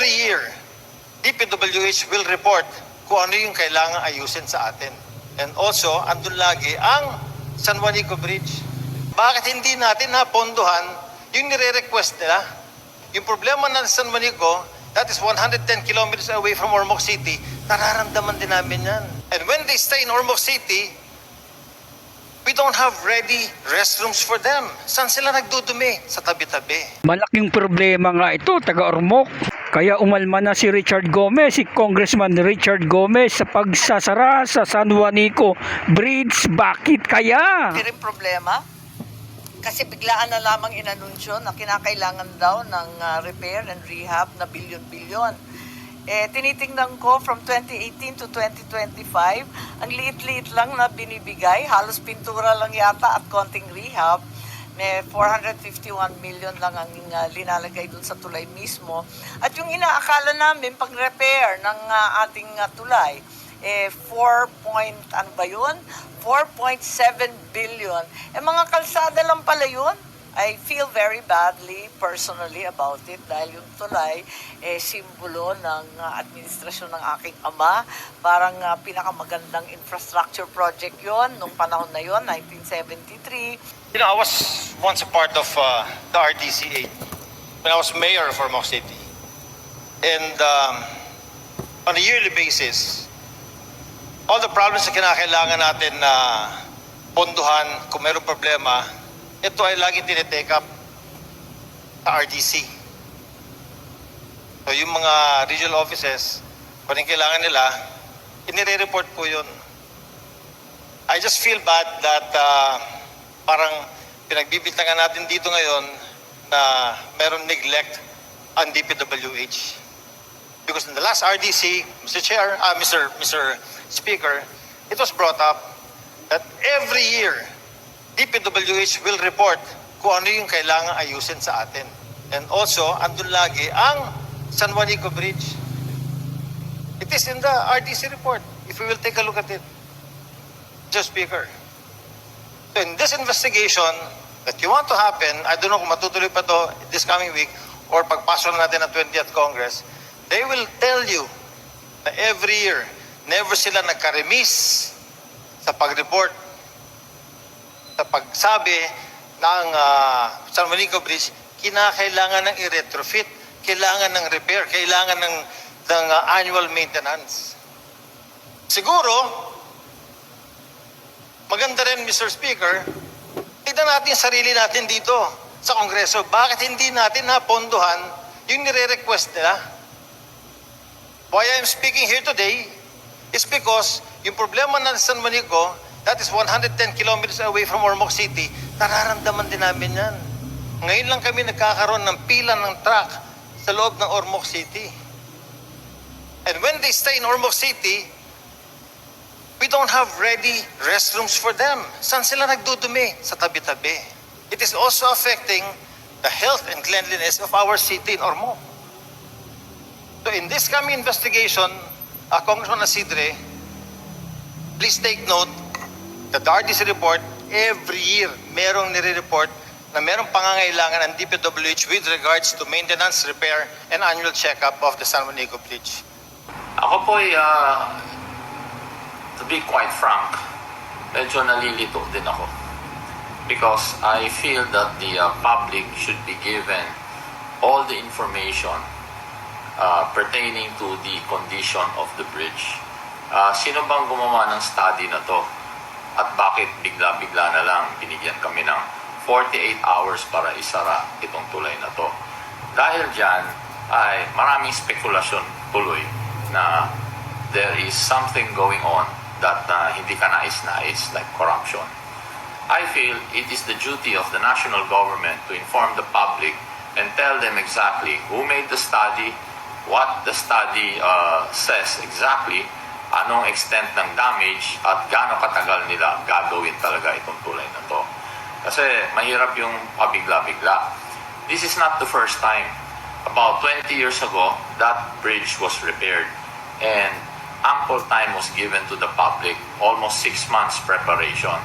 every year, DPWH will report kung ano yung kailangan ayusin sa atin. And also, andun lagi ang San Juanico Bridge. Bakit hindi natin napondohan yung nire-request nila? Yung problema ng San Juanico, that is 110 kilometers away from Ormoc City, nararamdaman din namin yan. And when they stay in Ormoc City, we don't have ready restrooms for them. Saan sila nagdudumi? Sa tabi-tabi. Malaking problema nga ito, taga Ormoc. Kaya umalma na si Richard Gomez, si Congressman Richard Gomez sa pagsasara sa San Juanico Bridge. Bakit kaya? Hindi rin problema. Kasi biglaan na lamang inanunsyo na kinakailangan daw ng ah, repair and rehab na bilyon-bilyon. Eh, tinitingnan ko from 2018 to 2025, ang liit-liit lang na binibigay, halos pintura lang yata at konting rehab. May 451 million lang ang ah, linalagay dun sa tulay mismo. At yung inaakala namin pang repair ng ah, ating ah, tulay, eh 4 point, ano ba yun? 4.7 billion. Eh mga kalsada lang pala yun. I feel very badly personally about it dahil yung tulay eh simbolo ng uh, administrasyon ng aking ama. Parang uh, pinakamagandang infrastructure project yon nung panahon na yon 1973. You know, I was once a part of uh, the RDC 8 when I was mayor of Ormoc City. And um, on a yearly basis, all the problems na kinakailangan natin na ponduhan kung mayroong problema, ito ay laging tinitake up sa RDC. So yung mga regional offices, kung kailangan nila, inire-report po yun. I just feel bad that uh, parang pinagbibintangan natin dito ngayon na meron neglect ang DPWH. Because in the last RDC, Mr. Chair, uh, Mr. Mr. Speaker, it was brought up that every year, DPWH will report kung ano yung kailangan ayusin sa atin. And also, andun lagi ang San Juanico Bridge. It is in the RDC report, if we will take a look at it. Mr. Speaker. So in this investigation that you want to happen, I don't know kung matutuloy pa to this coming week or pagpasok na natin ng 20th Congress, they will tell you na every year, never sila nagka-remiss sa pag-report, sa pagsabi ng uh, San Juanico Bridge, kinakailangan ng i-retrofit, kailangan ng repair, kailangan ng, ng uh, annual maintenance. Siguro, maganda rin, Mr. Speaker, tignan natin sarili natin dito sa Kongreso. Bakit hindi natin napondohan yung nire-request nila? Why I'm speaking here today is because yung problema ng San Juanico, that is 110 kilometers away from Ormoc City, nararamdaman din namin yan. Ngayon lang kami nagkakaroon ng pila ng truck sa loob ng Ormoc City. And when they stay in Ormoc City, we don't have ready restrooms for them. Saan sila nagdudumi? Sa tabi-tabi. It is also affecting the health and cleanliness of our city in Ormoc. So in this coming investigation, uh, Congressman Asidre, please take note the RDC report, every year, merong nire-report na merong pangangailangan ng DPWH with regards to maintenance, repair, and annual checkup of the San Juanico Bridge. Ako po ay, ah, to be quite frank, medyo nalilito din ako. Because I feel that the ah, public should be given all the information ah, pertaining to the condition of the bridge. Ah, sino bang gumawa ng study na to? At bakit bigla-bigla na lang binigyan kami ng 48 hours para isara itong tulay na to? Dahil dyan ay maraming spekulasyon tuloy na there is something going on that uh, hindi ka nais-nais like corruption. I feel it is the duty of the national government to inform the public and tell them exactly who made the study, what the study uh, says exactly, anong extent ng damage, at gaano katagal nila gagawin talaga itong tulay na to. Kasi mahirap yung pabigla-bigla. This is not the first time. About 20 years ago, that bridge was repaired and ample time was given to the public, almost six months preparation.